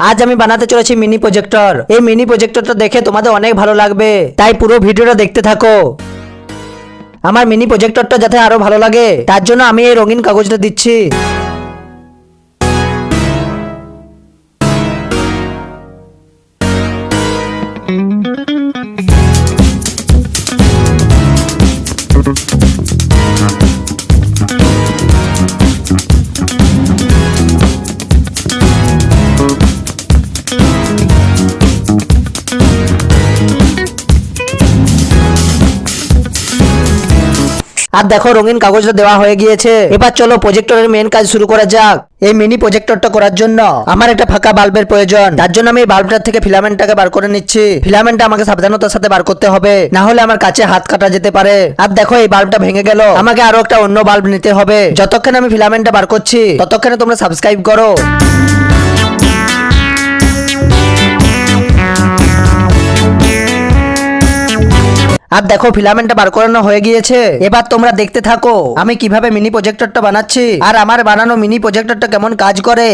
আজ আমি বানাতে চলেছি মিনি প্রজেক্টর। এই মিনি প্রজেক্টরটা দেখে তোমাদের অনেক ভালো লাগবে। তাই পুরো ভিডিওটা দেখতে থাকো। আমার মিনি প্রজেক্টরটা যাতে আরও ভালো লাগে, তার জন্য আমি এই রঙিন কাগজটা দিচ্ছি। আর দেখো রঙিন কাগজটা দেওয়া হয়ে গিয়েছে। এবার চলো প্রজেক্টরের মেন কাজ শুরু করা যাক। এই মিনি প্রজেক্টরটা করার জন্য আমার একটা ফাঁকা বাল্বের প্রয়োজন। তার জন্য আমি এই বাল্বটার থেকে ফিলামেন্টটাকে বার করে নিচ্ছি। ফিলামেন্টটা আমাকে সাবধানতার সাথে বার করতে হবে, না হলে আমার কাছে হাত কাটা যেতে পারে। আর দেখো এই বাল্বটা ভেঙে গেল। আমাকে আরও একটা অন্য বাল্ব নিতে হবে। যতক্ষণ আমি ফিলামেন্টটা বার করছি, ততক্ষণে তোমরা সাবস্ক্রাইব করো। আর দেখো ফিলামেন্টটা বার করানো হয়ে গিয়েছে। এবার তোমরা দেখতে থাকো, আমি কীভাবে মিনি প্রজেক্টরটা বানাচ্ছি, আর আমার বানানো মিনি প্রজেক্টরটা কেমন কাজ করে।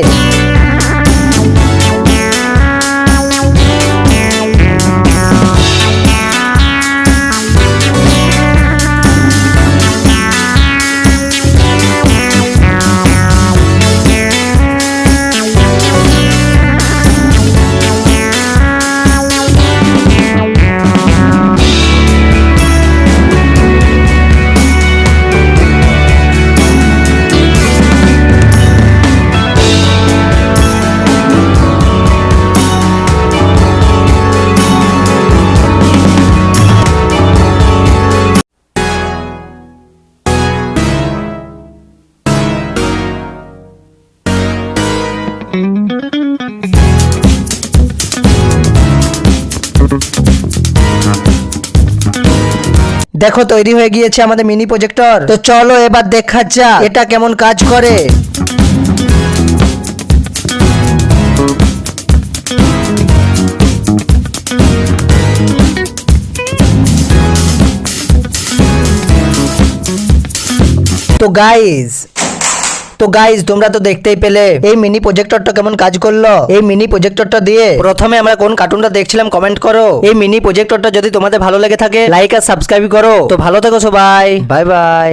দেখো, তৈরি হয়ে গিয়েছে আমাদের মিনি প্রজেক্টর তো চলো এবার দেখা যাক, এটা কেমন কাজ করে। তো গাইজ তো গাইজ তোমরা তো দেখতেই পেলে। এই মিনি প্রজেক্টরটা কেমন কাজ করল? এই মিনি প্রজেক্টরটা দিয়ে প্রথমে আমরা কোন কার্টুনটা দেখছিলাম কমেন্ট করো। এই মিনি প্রজেক্টরটা যদি তোমাদের ভালো লেগে থাকে লাইক আর সাবস্ক্রাইব করো। তো ভালো থেকো সবাই। Bye bye